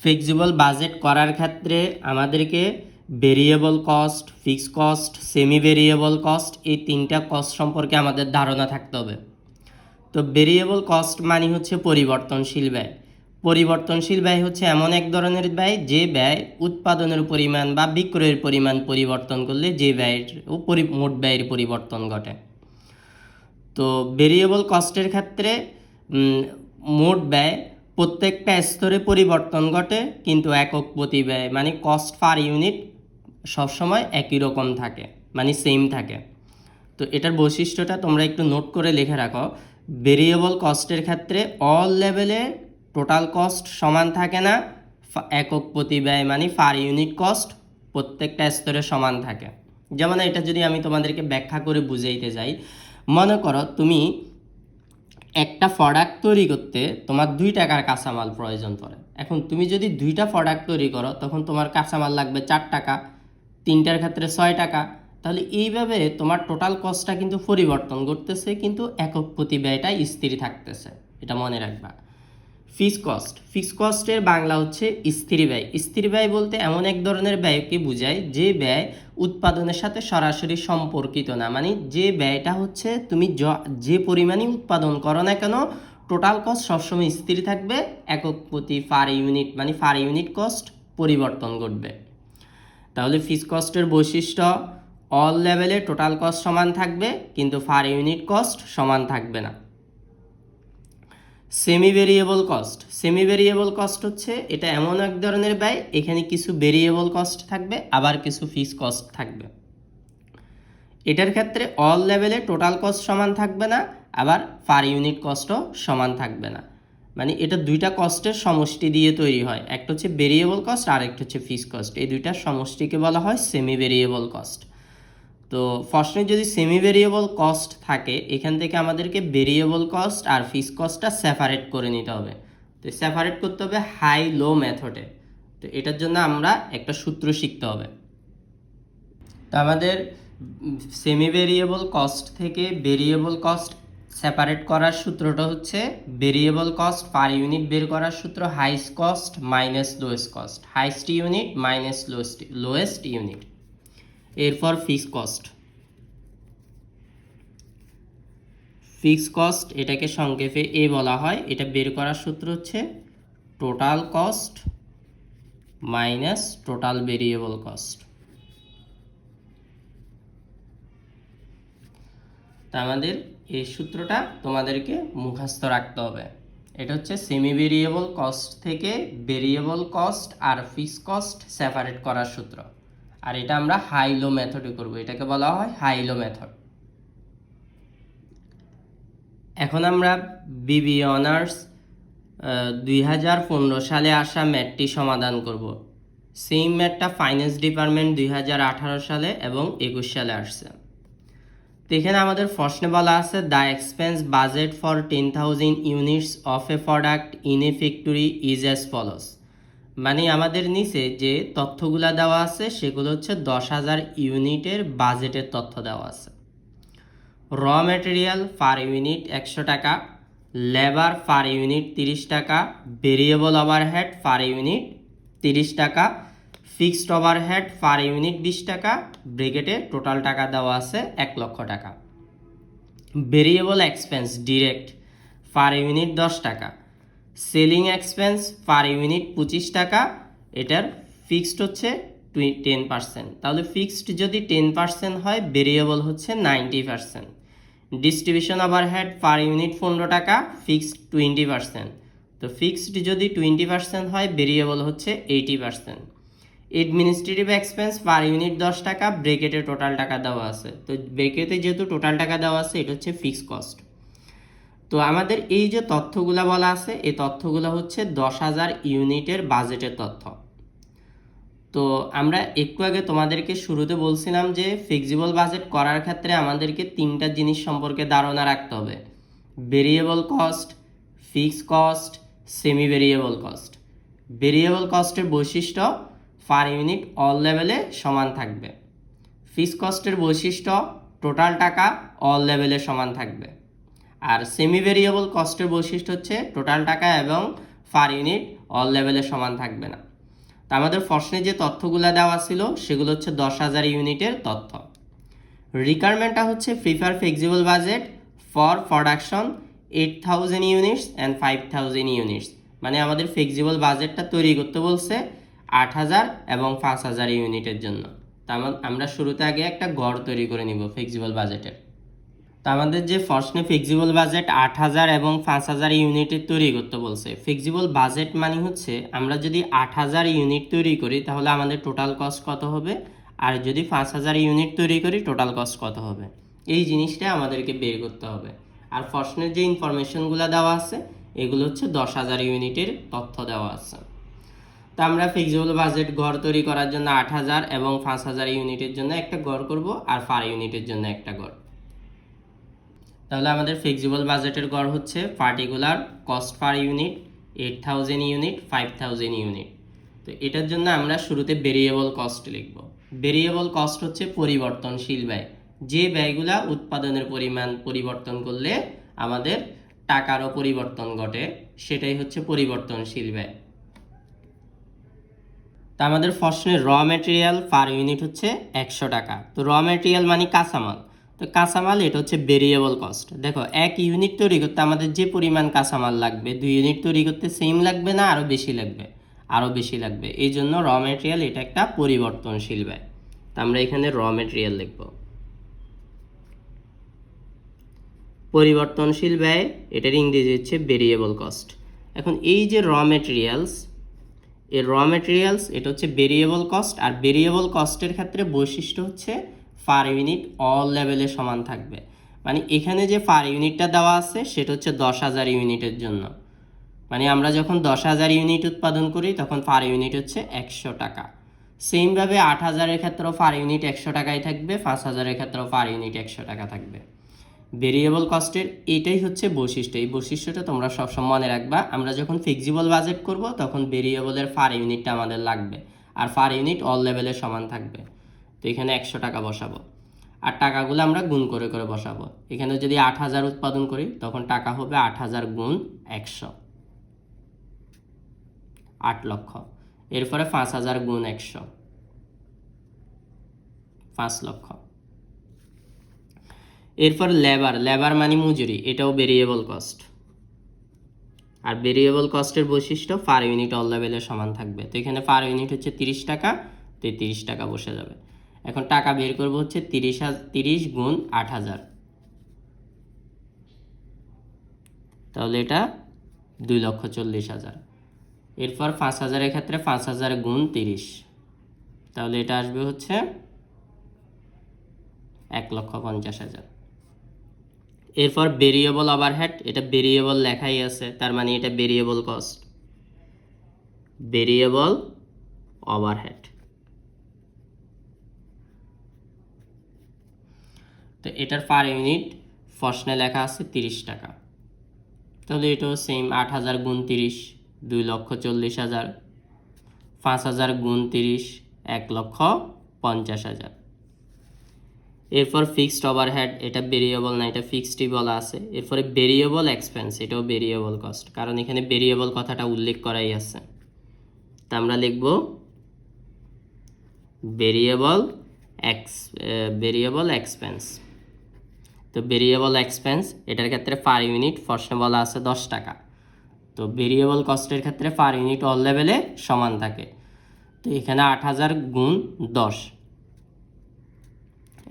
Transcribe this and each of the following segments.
Flexible budget করার ক্ষেত্রে আমাদেরকে variable cost fix cost semi variable cost এই তিনটা কস্ট সম্পর্কে আমাদের ধারণা থাকতে হবে। তো ভেরিয়েবল কস্ট মানে হচ্ছে পরিবর্তনশীল ব্যয়। পরিবর্তনশীল ব্যয় হচ্ছে এমন এক ধরনের ব্যয় যে ব্যয় উৎপাদনের পরিমাণ বা বিক্রয়ের পরিমাণ পরিবর্তন করলে যে ব্যয়ের মোট ব্যয়ের পরিবর্তন ঘটে। তো ভেরিয়েবল কস্টের ক্ষেত্রে মোট ব্যয় প্রত্যেকটা স্তরে পরিবর্তন ঘটে, কিন্তু একক প্রতি ব্যয় মানে কস্ট পার ইউনিট সবসময় একই রকম থাকে মানে সেম থাকে। তো এটার বৈশিষ্ট্যটা তোমরা একটু নোট করে লিখে রাখো। ভেরিয়েবল কস্টের ক্ষেত্রে অল লেভেলে টোটাল কস্ট সমান থাকে না একক প্রতি ব্যয় মানে পার ইউনিট কস্ট প্রত্যেকটা স্তরে সমান থাকে। যেমন এটা যদি আমি তোমাদেরকে ব্যাখ্যা করে বুঝাইতে যাই, মনে করো তুমি একটা প্রোডাক্ট তৈরি করতে তোমার দুই টাকার কাঁচামাল প্রয়োজন পড়ে। এখন তুমি যদি দুইটা প্রোডাক্ট তৈরি করো, তখন তোমার কাঁচামাল লাগবে চার টাকা, তিনটার ক্ষেত্রে ছয় টাকা। তাহলে এইভাবে তোমার টোটাল কস্টটা কিন্তু পরিবর্তন করতেছে কিন্তু একক প্রতি ব্যয়টা স্থির থাকতেছে। এটা মনে রাখবা। Fix cost. ফিক্স কস্টের বাংলা হচ্ছে স্থির ব্যয়। স্থির ব্যয় বলতে এমন এক ধরনের ব্যয়কে বোঝায় যে ব্যয় উৎপাদনের সাথে সরাসরি সম্পর্কিত না। মানে যে ব্যয়টা হচ্ছে তুমি যে পরিমাণই উৎপাদন করো না কেন টোটাল কস্ট সবসময় স্থির থাকবে, একক প্রতি ফার ইউনিট মানে ফার ইউনিট কস্ট পরিবর্তন ঘটবে। তাহলে ফিক্স কস্টের বৈশিষ্ট্য অল লেভেলে টোটাল কস্ট সমান থাকবে, কিন্তু ফার ইউনিট কস্ট সমান থাকবে না। Semi variable cost semi variable cost হচ্ছে এটা এমন এক ধরনের ব্যয়, এখানে কিছু ভেরিয়েবল কস্ট থাকবে, আবার কিছু ফিক্স কস্ট থাকবে। এটার ক্ষেত্রে অল লেভেলে টোটাল কস্ট সমান থাকবে না, আবার পার ইউনিট কস্টও সমান থাকবে না। মানে এটা দুইটা কস্টের সমষ্টি দিয়ে তৈরি হয়। একটা হচ্ছে ভেরিয়েবল কস্ট আর একটা হচ্ছে ফিক্স কস্ট এই দুইটার সমষ্টিকে বলা হয় সেমি ভেরিয়েবল কস্ট তো প্রশ্নে যদি সেমি ভেরিয়েবল কস্ট থাকে, এখান থেকে আমাদেরকে ভেরিয়েবল কস্ট আর ফিস কস্টটা সেপারেট করে নিতে হবে। তো সেপারেট করতে হবে হাই লো মেথডে তো এটার জন্য আমরা একটা সূত্র শিখতে হবে। তো আমাদের সেমি ভেরিয়েবল কস্ট থেকে ভেরিয়েবল কস্ট সেপারেট করার সূত্রটা হচ্ছে ভেরিয়েবল কস্ট পার ইউনিট বের করার সূত্র highest cost minus lowest cost highest unit minus lowest lowest unit এরপর ফিক্স কস্ট ফিক্স কস্ট এটাকে সংক্ষেপে এ বলা হয়। এটা বের করার সূত্র হচ্ছে total cost minus total variable cost তা আমাদের এই সূত্রটা তোমাদেরকে মুখস্থ রাখতে হবে। এটা হচ্ছে সেমি ভেরিয়েবল কস্ট থেকে ভেরিয়েবল কস্ট আর ফিক্স কস্ট সেপারেট করার সূত্র। আর এটা আমরা হাইলো মেথডে করব। এটাকে বলা হয় হাইলো মেথড এখন আমরা বিবি অনার্স দুই হাজার পনেরো সালে আসা ম্যাটটি সমাধান করব। সেম ম্যাটটা ফাইন্যান্স ডিপার্টমেন্ট দুই হাজার আঠারো সালে এবং একুশ সালে আসছে। তো এখানে আমাদের প্রশ্নে বলা আছে the expense budget for ten thousand units of a product in a factory is as follows মানে আমাদের নিচে যে তথ্যগুলা দেওয়া আছে, সেগুলো হচ্ছে দশ হাজার ইউনিটের বাজেটের তথ্য দেওয়া আছে। র ম্যাটেরিয়াল পার ইউনিট একশো টাকা, লেবার পার ইউনিট তিরিশ টাকা, ভেরিয়েবল ওভারহেড পার ইউনিট তিরিশ টাকা, ফিক্সড ওভারহেড পার ইউনিট বিশ টাকা ব্রিগেডে টোটাল টাকা দেওয়া আছে এক লক্ষ টাকা। Variable expense direct per unit দশ টাকা। সেলিং এক্সপেন্স পার ইউনিট পঁচিশ টাকা, এটার ফিক্সড হচ্ছে টেন পার্সেন্ট। তাহলে ফিক্সড যদি টেন পার্সেন্ট হয়, ভেরিয়েবল হচ্ছে ninety percent. Distribution overhead per unit পনেরো টাকা, ফিক্সড টোয়েন্টি পার্সেন্ট। তো ফিক্সড যদি টোয়েন্টি পার্সেন্ট হয়, ভেরিয়েবল হচ্ছে eighty percent. Administrative expense per unit দশ টাকা, ব্রেকেটে টোটাল টাকা দেওয়া আছে। তো ব্রেকেটে যেহেতু টোটাল টাকা দেওয়া আছে, এটা হচ্ছে ফিক্সড কস্ট। তো আমাদের এই যে তথ্যগুলো বলা আছে, এই তথ্যগুলো হচ্ছে দশ হাজার ইউনিটের বাজেটের তথ্য। তো আমরা একটু আগে তোমাদেরকে শুরুতে বলছিলাম যে ফ্লেক্সিবল বাজেট করার ক্ষেত্রে আমাদেরকে তিনটা জিনিস সম্পর্কে ধারণা রাখতে হবে। Variable cost fix cost semi variable cost variable কস্টের বৈশিষ্ট্য পার ইউনিট অল লেভেলে সমান থাকবে। ফিক্স কস্টের বৈশিষ্ট্য টোটাল টাকা অল লেভেলে সমান থাকবে। আর সেমি ভেরিয়েবল কস্টের বৈশিষ্ট্য হচ্ছে টোটাল টাকা এবং পার ইউনিট অল লেভেলে সমান থাকবে না। তা আমাদের প্রশ্নে যে তথ্যগুলো দেওয়া ছিল, সেগুলো হচ্ছে দশ হাজার ইউনিটের তথ্য। রিকোয়ারমেন্টটা হচ্ছে prefer flexible budget for production eight thousand units and five thousand units মানে আমাদের ফ্লেক্সিবল বাজেটটা তৈরি করতে বলছে আট হাজার এবং পাঁচ হাজার ইউনিটের জন্য। তা আমরা শুরুতে আগে একটা গড় তৈরি করে নিব ফ্লেক্সিবল বাজেটের তো আমাদের যে প্রশ্নে ফ্লেক্সিবল বাজেট আট হাজার এবং পাঁচ হাজার ইউনিটের তৈরি করতে বলছে। ফ্লেক্সিবল বাজেট মানে হচ্ছে আমরা যদি আট হাজার ইউনিট তৈরি করি তাহলে আমাদের টোটাল কস্ট কত হবে? আর যদি পাঁচ হাজার ইউনিট তৈরি করি টোটাল কস্ট কত হবে? এই জিনিসটা আমাদেরকে বের করতে হবে। আর প্রশ্নের যে ইনফরমেশনগুলো দেওয়া আছে, এগুলো হচ্ছে দশ হাজার ইউনিটের তথ্য দেওয়া আছে। তো আমরা ফিক্সিবল বাজেট ঘর তৈরি করার জন্য আট হাজার এবং পাঁচ হাজার ইউনিটের জন্য একটা ঘর করব, আর পার ইউনিটের জন্য একটা গড় তাহলে আমাদের ফ্লেক্সিবল বাজেটের গড় হচ্ছে particular cost per unit eight thousand unit five unit তো এটার জন্য আমরা শুরুতে ভেরিয়েবল কস্ট লিখব। ভেরিয়েবল কস্ট হচ্ছে পরিবর্তনশীল ব্যয়। যে ব্যয়গুলা উৎপাদনের পরিমাণ পরিবর্তন করলে আমাদের টাকারও পরিবর্তন ঘটে, সেটাই হচ্ছে পরিবর্তনশীল ব্যয়। তা আমাদের ফসলের র ম্যাটেরিয়াল পার ইউনিট হচ্ছে একশো টাকা। তো র ম্যাটেরিয়াল মানে কাঁচামাল। তো কাঁচামাল এটা হচ্ছে ভেরিয়েবল কস্ট দেখো, এক ইউনিট তৈরি করতে আমাদের যে পরিমাণ কাঁচামাল লাগবে, দুই ইউনিট তৈরি করতে সেম লাগবে না আরও বেশি লাগবে আরও বেশি লাগবে। এই জন্য র ম্যাটেরিয়াল এটা একটা পরিবর্তনশীল ব্যয়। তা আমরা এখানে র ম্যাটেরিয়াল লিখব পরিবর্তনশীল ব্যয়, এটার ইংরেজি হচ্ছে ভেরিয়েবল কস্ট এখন এই যে র মেটেরিয়ালস এর র ম্যাটেরিয়ালস এটা হচ্ছে ভেরিয়েবল কস্ট আর ভেরিয়েবল কস্টের ক্ষেত্রে বৈশিষ্ট্য হচ্ছে পার ইউনিট অল লেভেলে সমান থাকবে। মানে এখানে যে পার ইউনিটটা দেওয়া আছে, সেটা হচ্ছে দশ হাজার ইউনিটের জন্য। মানে আমরা যখন দশ হাজার ইউনিট উৎপাদন করি, তখন পার ইউনিট হচ্ছে একশো টাকা। সেমভাবে আট হাজারের ক্ষেত্রেও পার ইউনিট একশো টাকাই থাকবে, পাঁচ হাজারের ক্ষেত্রেও পার ইউনিট একশো টাকা থাকবে। ভেরিয়েবল কস্টের এটাই হচ্ছে বৈশিষ্ট্য। এই বৈশিষ্ট্যটা তোমরা সবসময় মনে রাখবা। আমরা যখন ফিক্সিবল বাজেট করব, তখন ভেরিয়েবলের ফার ইউনিটটা আমাদের লাগবে। আর ফার ইউনিট অল লেভেলে সমান থাকবে। তো এখানে একশো টাকা বসাবো। আর টাকাগুলো আমরা গুণ করে করে বসাবো। এখানে যদি আট হাজার উৎপাদন করি, তখন টাকা হবে আট হাজার গুণ একশো। আট লক্ষ। এরপরে পাঁচ হাজার গুণ একশো। পাঁচ লক্ষ। এরপর লেবার। লেবার মানে মজুরি। এটাও ভেরিয়েবল কস্ট আর ভেরিয়েবল কস্টের বৈশিষ্ট্য পার ইউনিট অল লেভেলে সমান থাকবে। তো এখানে পার ইউনিট হচ্ছে তিরিশ টাকা, তো তিরিশ টাকা বসে যাবে। এখন টাকা বের করব হচ্ছে তিরিশ তিরিশ গুণ আট হাজার। তাহলে এটা দুই লক্ষ চল্লিশ হাজার। এরপর পাঁচ হাজারের ক্ষেত্রে পাঁচ হাজার গুণ তিরিশ। তাহলে এটা আসবে হচ্ছে এক লক্ষ পঞ্চাশ হাজার। এরপর ভেরিয়েবল ওভারহেড এটা ভেরিয়েবল লেখাই আছে, তার মানে এটা ভেরিয়েবল কস্ট ভেরিয়েবল ওভারহেড তো এটার পার ইউনিট ফসনে লেখা আছে তিরিশ টাকা। তাহলে এটাও সেম আট হাজার গুণ তিরিশ, দুই লক্ষ চল্লিশ হাজার, পাঁচ হাজার গুণ তিরিশ, এক লক্ষ পঞ্চাশ হাজার। এরপর ফিক্সড ওভারহেড এটা ভেরিয়েবল না, এটা ফিক্সডই বলা আছে। এরপরে ভেরিয়েবল এক্সপেন্স এটাও ভেরিয়েবল কস্ট কারণ এখানে ভেরিয়েবল কথাটা উল্লেখ করাই আছে। তা আমরা লিখব ভেরিয়েবল এক্স ভেরিয়েবল এক্সপেন্স তো ভেরিয়েবল এক্সপেন্স এটার ক্ষেত্রে পার ইউনিট প্রশ্নে বলা আছে দশ টাকা। তো ভেরিয়েবল কস্টের ক্ষেত্রে পার ইউনিট অল লেভেলে সমান থাকে। তো এখানে আট হাজার গুণ দশ।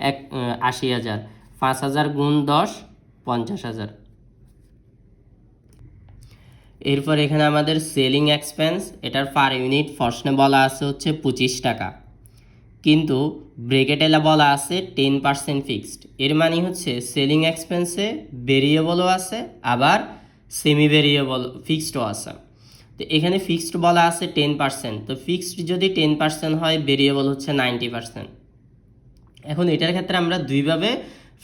এক আশি হাজার। পাঁচ হাজার গুণ দশ, পঞ্চাশ হাজার। এরপর এখানে আমাদের সেলিং এক্সপেন্স এটার পার ইউনিট প্রশ্নে বলা আছে হচ্ছে পঁচিশ টাকা। কিন্তু ব্রেকেটে বলা আছে টেন পার্সেন্ট ফিক্সড এর মানে হচ্ছে সেলিং এক্সপেন্সে ভেরিয়েবলও আছে, আবার সেমি ভেরিয়েবল ফিক্সডও আছে। তো এখানে ফিক্সড বলা আছে টেন পার্সেন্ট তো ফিক্সড যদি টেন পার্সেন্ট হয় ভেরিয়েবল হচ্ছে নাইনটি পার্সেন্ট এখন এটার ক্ষেত্রে আমরা দুইভাবে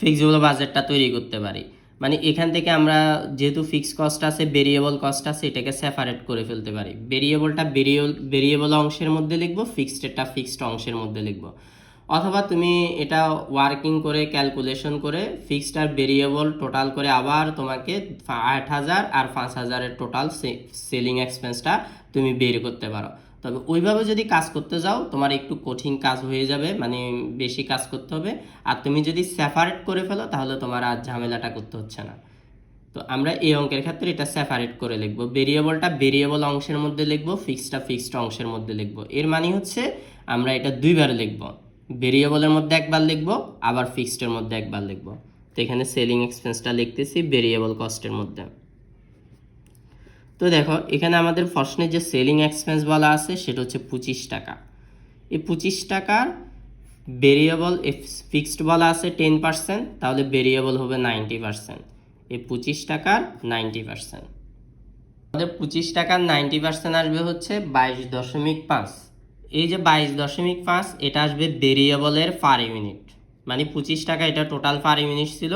ফিক্সিবল বাজেটটা তৈরি করতে পারি। মানে এখান থেকে আমরা যেহেতু ফিক্স কস্ট আছে ভেরিয়েবল কস্ট আছে, এটাকে সেপারেট করে ফেলতে পারি। ভেরিয়েবলটা ভেরিয়েবল ভেরিয়েবল অংশের মধ্যে লিখব ফিক্সডটা ফিক্সড অংশের মধ্যে লিখব। অথবা তুমি এটা ওয়ার্কিং করে ক্যালকুলেশন করে ফিক্সড আর ভেরিয়েবল টোটাল করে আবার তোমাকে আট হাজার আর পাঁচ হাজারের টোটাল সেলিং এক্সপেন্সটা তুমি বের করতে পারো। তবে ওইভাবে যদি কাজ করতে যাও, তোমার একটু কঠিন কাজ হয়ে যাবে মানে বেশি কাজ করতে হবে। আর তুমি যদি সেপারেট করে ফেলো, তাহলে তোমার আর ঝামেলাটা করতে হচ্ছে না। তো আমরা এই অঙ্কের ক্ষেত্রে এটা সেপারেট করে লিখব। ভেরিয়েবলটা ভেরিয়েবল অংশের মধ্যে লিখব ফিক্সডটা ফিক্সড অংশের মধ্যে লিখব। এর মানে হচ্ছে আমরা এটা দুইবার লিখব। ভেরিয়েবলের মধ্যে একবার লিখব, আবার ফিক্সডের মধ্যে একবার লিখব। তো এখানে সেলিং এক্সপেন্সটা লিখতেছি ভেরিয়েবল কস্টের মধ্যে। তো দেখো, এখানে আমাদের প্রশ্নে যে সেলিং এক্সপেন্স বলা আছে, সেটা হচ্ছে পঁচিশ টাকা। এই পঁচিশ টাকার ভেরিয়েবল ফিক্সড বলা আছে টেন পার্সেন্ট তাহলে ভেরিয়েবল হবে নাইনটি পার্সেন্ট এই পঁচিশ টাকার নাইনটি পার্সেন্ট আমাদের পঁচিশ টাকার নাইনটি পার্সেন্ট আসবে হচ্ছে বাইশ দশমিক পাঁচ। এই যে বাইশ দশমিক পাঁচ, এটা আসবে ভেরিয়েবলের পার ইউনিট মানে পঁচিশ টাকা এটা টোটাল পার ইউনিট ছিল,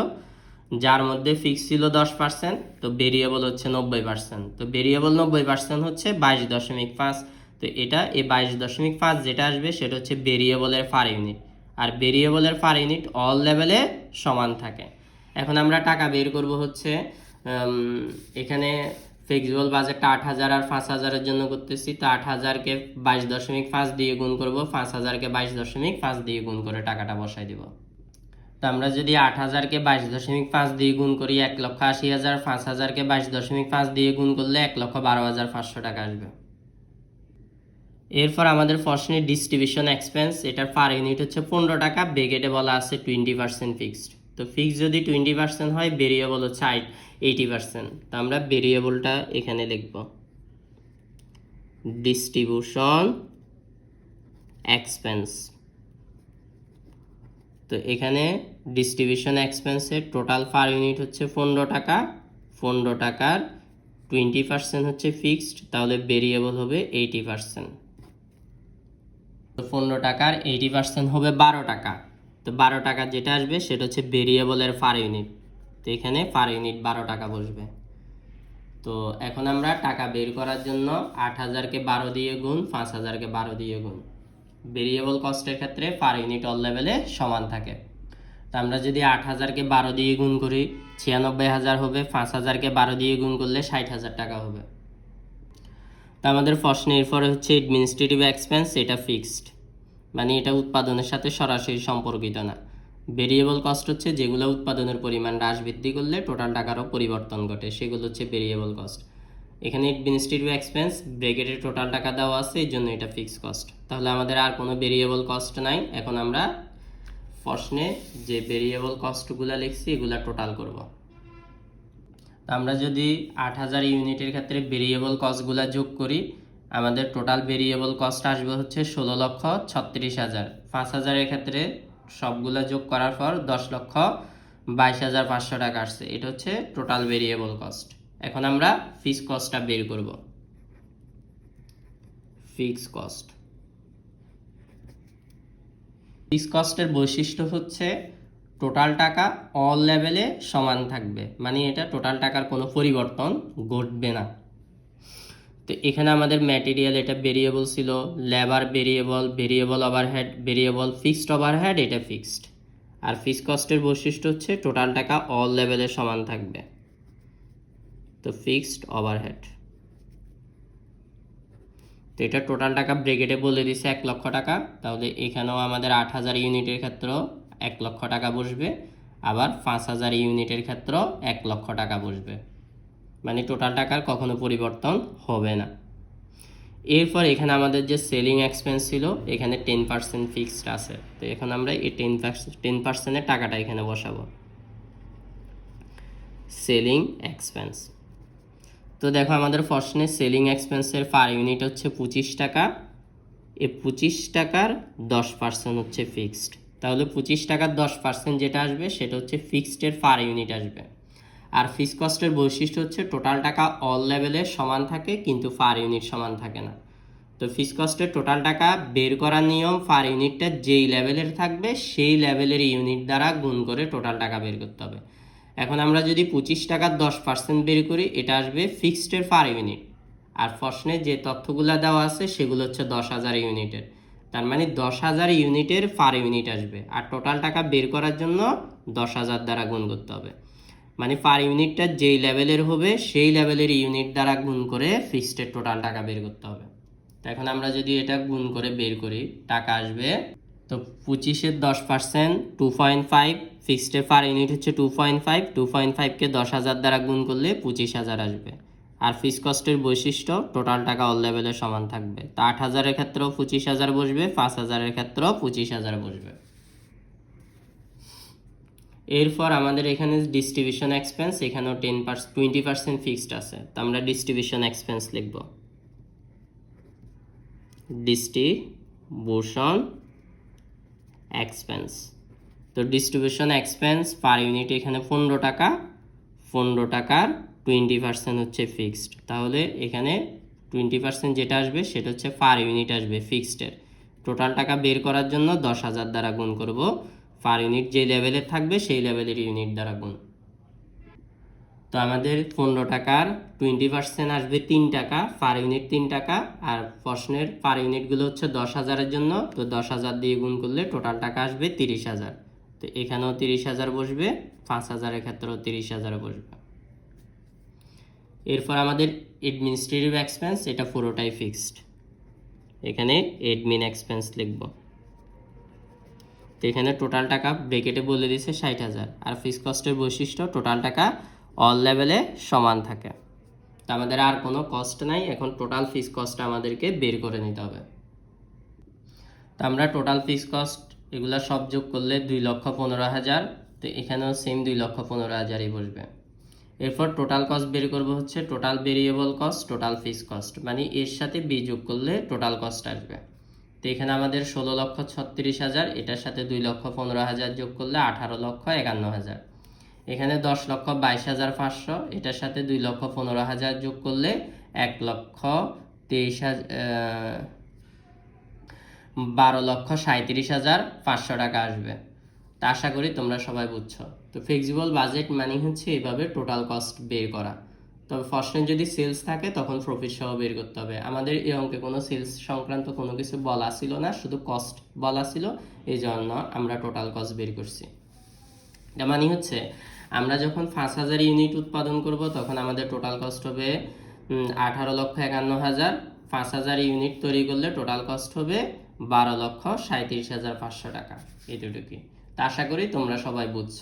যার মধ্যে ফিক্স ছিল দশ পার্সেন্ট তো ভেরিয়েবল হচ্ছে নব্বই পার্সেন্ট তো ভেরিয়েবল নব্বই পার্সেন্ট হচ্ছে বাইশ দশমিক পাঁচ, তো এটা এই বাইশ দশমিক পাঁচ যেটা আসবে সেটা হচ্ছে ভেরিয়েবলের পার ইউনিট আর ভেরিয়েবলের পার ইউনিট অল লেভেলে সমান থাকে। এখন আমরা টাকা বের করব হচ্ছে এখানে ফ্লেক্সিবল বাজেটটা আট হাজার আর পাঁচ হাজারের জন্য করতেছি, তো আট হাজারকে বাইশ দশমিক পাঁচ দিয়ে গুণ করব, পাঁচ হাজারকে বাইশ দশমিক পাঁচ দিয়ে গুণ করে টাকাটা বসাই দিব। তো আমরা যদি আট হাজারকে বাইশ দশমিক পাঁচ দিয়ে গুণ করি, এক লক্ষ আশি হাজার, পাঁচ হাজারকে বাইশ দশমিক পাঁচ দিয়ে গুণ করলে এক লক্ষ বারো হাজার পাঁচশো টাকা আসবে। এরপর আমাদের প্রশ্নের ডিস্ট্রিবিউশন এক্সপেন্স এটার পার ইউনিট হচ্ছে পনেরো টাকা বেগেটে বলা আছে টোয়েন্টি পার্সেন্ট ফিক্সড তো ফিক্স যদি টোয়েন্টি পার্সেন্ট হয় ভেরিয়েবল হচ্ছে আইট এইটি পার্সেন্ট তো আমরা ভেরিয়েবলটা এখানে লিখব। ডিস্ট্রিবিউশন এক্সপেন্স তো এখানে ডিস্ট্রিবিউশন এক্সপেন্সের টোটাল পার ইউনিট হচ্ছে পনেরো টাকা। পনেরো টাকার টোয়েন্টি পার্সেন্ট হচ্ছে ফিক্সড তাহলে ভেরিয়েবল হবে এইটি পার্সেন্ট পনেরো টাকার এইটি পার্সেন্ট হবে বারো টাকা। তো বারো টাকা যেটা আসবে সেটা হচ্ছে ভেরিয়েবলের ফার ইউনিট তো এখানে ফার ইউনিট বারো টাকা বসবে। তো এখন আমরা টাকা বের করার জন্য আট হাজারকে বারো দিয়ে গুণ, পাঁচ হাজারকে বারো দিয়ে গুণ। ভেরিয়েবল কস্টের ক্ষেত্রে পার ইউনিট অল লেভেলে সমান থাকে। তো আমরা যদি আট হাজারকে বারো দিয়ে গুণ করি, ছিয়ানব্বই হাজার হবে, পাঁচ হাজারকে বারো দিয়ে গুণ করলে ষাট হাজার টাকা হবে। তো আমাদের প্রশ্নের এরপরে হচ্ছে অ্যাডমিনিস্ট্রেটিভ এক্সপেন্স এটা ফিক্সড মানে এটা উৎপাদনের সাথে সরাসরি সম্পর্কিত না। ভেরিয়েবল কস্ট হচ্ছে যেগুলো উৎপাদনের পরিমাণ হ্রাস বৃদ্ধি করলে টোটাল টাকারও পরিবর্তন ঘটে, সেগুলো হচ্ছে ভেরিয়েবল কস্ট এখানে অ্যাডমিনিস্ট্রেটিভ এক্সপেন্স ব্রেকেটে টোটাল টাকা দেওয়া আছে, এই জন্য এটা ফিক্স কস্ট তাহলে আমাদের আর কোনো ভেরিয়েবল কস্ট নাই, এখন আমরা প্রশ্নে যে ভেরিয়েবল কস্টগুলো লিখছি, এগুলা টোটাল করব। আমরা যদি আট হাজার ইউনিটের ক্ষেত্রে ভেরিয়েবল কস্টগুলো যোগ করি আমাদের টোটাল ভেরিয়েবল কস্ট আসবে হচ্ছে ষোলো লক্ষ ছত্রিশ হাজার। পাঁচ হাজারের ক্ষেত্রে সবগুলো যোগ করার পর দশ লক্ষ বাইশ হাজার পাঁচশো টাকা আসছে। এটা হচ্ছে টোটাল ভেরিয়েবল কস্ট এখন আমরা ফিক্স কস্টটা বের করব। ফিক্স কস্ট ফিক্স কস্টের বৈশিষ্ট্য হচ্ছে টোটাল টাকা অল লেভেলে সমান থাকবে। মানে এটা টোটাল টাকার কোনো পরিবর্তন ঘটবে না। তো এখানে আমাদের ম্যাটেরিয়াল এটা ভেরিয়েবল ছিল labour variable variable over overhead variable fixed over overhead এটা ফিক্সড আর ফিক্স কস্টের বৈশিষ্ট্য হচ্ছে টোটাল টাকা অল লেভেলে সমান থাকবে। তো ফিক্সড ওভার ওভারহেড তো এটা টোটাল টাকা ব্রেকেটে বলে দিছে এক লক্ষ টাকা, তাহলে এখানেও আমাদের আট হাজার ইউনিটের ক্ষেত্রেও এক লক্ষ টাকা বসবে, আবার পাঁচ হাজার ইউনিটের ক্ষেত্রেও এক লক্ষ টাকা বসবে। মানে টোটাল টাকার কখনো পরিবর্তন হবে না। এরপর এখানে আমাদের যে সেলিং এক্সপেন্স ছিল, এখানে টেন পার্সেন্ট ফিক্সড আছে। তো এখন আমরা এই টেন টেন পার্সেন্টের টাকাটা এখানে বসাবো। সেলিং এক্সপেন্স তো দেখো আমাদের প্রশ্নে সেলিং এক্সপেন্সের পার ইউনিট হচ্ছে পঁচিশ টাকা। এ পঁচিশ টাকার দশ পার্সেন্ট হচ্ছে ফিক্সড তাহলে পঁচিশ টাকার দশ পার্সেন্ট যেটা আসবে, সেটা হচ্ছে ফিক্সডের পার ইউনিট আসবে। আর ফিক্স কস্টের বৈশিষ্ট্য হচ্ছে টোটাল টাকা অল লেভেলে সমান থাকে, কিন্তু পার ইউনিট সমান থাকে না। তো ফিক্স কস্টের টোটাল টাকা বের করার নিয়ম পার ইউনিটটা যেই লেভেলের থাকবে, সেই লেভেলের ইউনিট দ্বারা গুণ করে টোটাল টাকা বের করতে হবে। এখন আমরা যদি পঁচিশ টাকার দশ পার্সেন্ট বের করি, এটা আসবে ফিক্সডের পার ইউনিট আর প্রশ্নে যে তথ্যগুলো দেওয়া আছে, সেগুলো হচ্ছে দশ হাজার ইউনিটের। তার মানে দশ হাজার ইউনিটের পার ইউনিট আসবে। আর টোটাল টাকা বের করার জন্য দশ হাজার দ্বারা গুণ করতে হবে। মানে পার ইউনিটটা যেই লেভেলের হবে, সেই লেভেলের ইউনিট দ্বারা গুণ করে ফিক্সডের টোটাল টাকা বের করতে হবে। তো এখন আমরা যদি এটা গুণ করে বের করি, টাকা আসবে, তো পঁচিশের দশ পার্সেন্ট টু পয়েন্ট ফাইভ ফিক্সডের পার ইউনিট হচ্ছে two point five two point ফাইভকে দশ হাজার দ্বারা গুণ করলে পঁচিশ হাজার আসবে। আর ফিক্স কস্টের বৈশিষ্ট্য টোটাল টাকা অল লেভেলে সমান থাকবে। তো আট হাজারের ক্ষেত্রেও পঁচিশ হাজার বসবে, পাঁচ হাজারের ক্ষেত্রেও পঁচিশ হাজার বসবে। এরপর আমাদের এখানে ডিস্ট্রিবিউশন এক্সপেন্স এখানেও ten percent twenty percent fixed আছে। তো আমরা ডিস্ট্রিবিউশন এক্সপেন্স লিখব। ডিস্ট্রিবিউশন এক্সপেন্স তো ডিস্ট্রিবিউশন এক্সপেন্স পার ইউনিট এখানে পনেরো টাকা, পনেরো টাকার টোয়েন্টি পার্সেন্ট হচ্ছে ফিক্সড তাহলে এখানে টোয়েন্টি পার্সেন্ট যেটা আসবে, সেটা হচ্ছে পার ইউনিট আসবে ফিক্সডের টোটাল টাকা বের করার জন্য দশ হাজার দ্বারা গুণ করব পার ইউনিট যে লেভেলের থাকবে সেই লেভেলের ইউনিট দ্বারা গুণ। তো আমাদের পনেরো টাকার টোয়েন্টি পার্সেন্ট আসবে তিন টাকা পার ইউনিট তিন টাকা, আর প্রশ্নের পার ইউনিটগুলো হচ্ছে দশ হাজারের জন্য, তো দশ হাজার দিয়ে গুণ করলে টোটাল টাকা আসবে তিরিশ হাজার। তো এখানেও তিরিশ হাজার বসবে, পাঁচ হাজারের ক্ষেত্রেও তিরিশ হাজার বসবে। এরপর আমাদের এডমিনিস্ট্রেটিভ এক্সপেন্স এটা পুরোটাই ফিক্সড এখানে এডমিন এক্সপেন্স লিখব। তো এখানে টোটাল টাকা ব্রেকেটে বলে দিয়েছে ষাট হাজার। আর ফিক্স কস্টের বৈশিষ্ট্য টোটাল টাকা অল লেভেলে সমান থাকে। তো আমাদের আর কোনো কস্ট নাই, এখন টোটাল ফিক্স কস্টটা আমাদেরকে বের করে নিতে হবে। তো আমরা টোটাল ফিক্স কস্ট এগুলা সব যোগ করলে দুই লক্ষ পনেরো হাজার, তো এখানেও সেম দুই লক্ষ পনেরো হাজারই বসবে। এরপর টোটাল কস্ট বের করব হচ্ছে total variable cost total fix cost মানে এর সাথে বি যোগ করলে টোটাল কস্ট আসবে। তো এখানে আমাদের ষোলো লক্ষ ছত্রিশ হাজার, এটার সাথে দুই লক্ষ পনেরো হাজার যোগ করলে আঠারো লক্ষ একান্ন হাজার। এখানে দশ লক্ষ বাইশ হাজার পাঁচশো, এটার সাথে দুই লক্ষ পনেরো হাজার যোগ করলে এক লক্ষ তেইশ হাজার বারো লক্ষ সাঁত্রিশ হাজার পাঁচশো টাকা আসবে। তা আশা করি তোমরা সবাই বুঝছ। তো ফ্লেক্সিবল বাজেট মানে হচ্ছে এইভাবে টোটাল কস্ট বের করা। তবে ফার্স্টে যদি সেলস থাকে, তখন প্রফিট সহ বের করতে হবে। আমাদের এই অঙ্কে কোনো সেলস সংক্রান্ত কোনো কিছু বলা ছিল না, শুধু কস্ট বলা ছিল। এই জন্য আমরা টোটাল কস্ট বের করছি। এটা মানে হচ্ছে, আমরা যখন পাঁচ হাজার ইউনিট উৎপাদন করব, তখন আমাদের টোটাল কস্ট হবে আঠারো লক্ষ একান্ন হাজার। পাঁচ হাজার ইউনিট তৈরি করলে টোটাল কস্ট হবে বারো লক্ষ সাঁত্রিশ হাজার পাঁচশো টাকা। এটুকুই তা আশা করি তোমরা সবাই বুঝছ।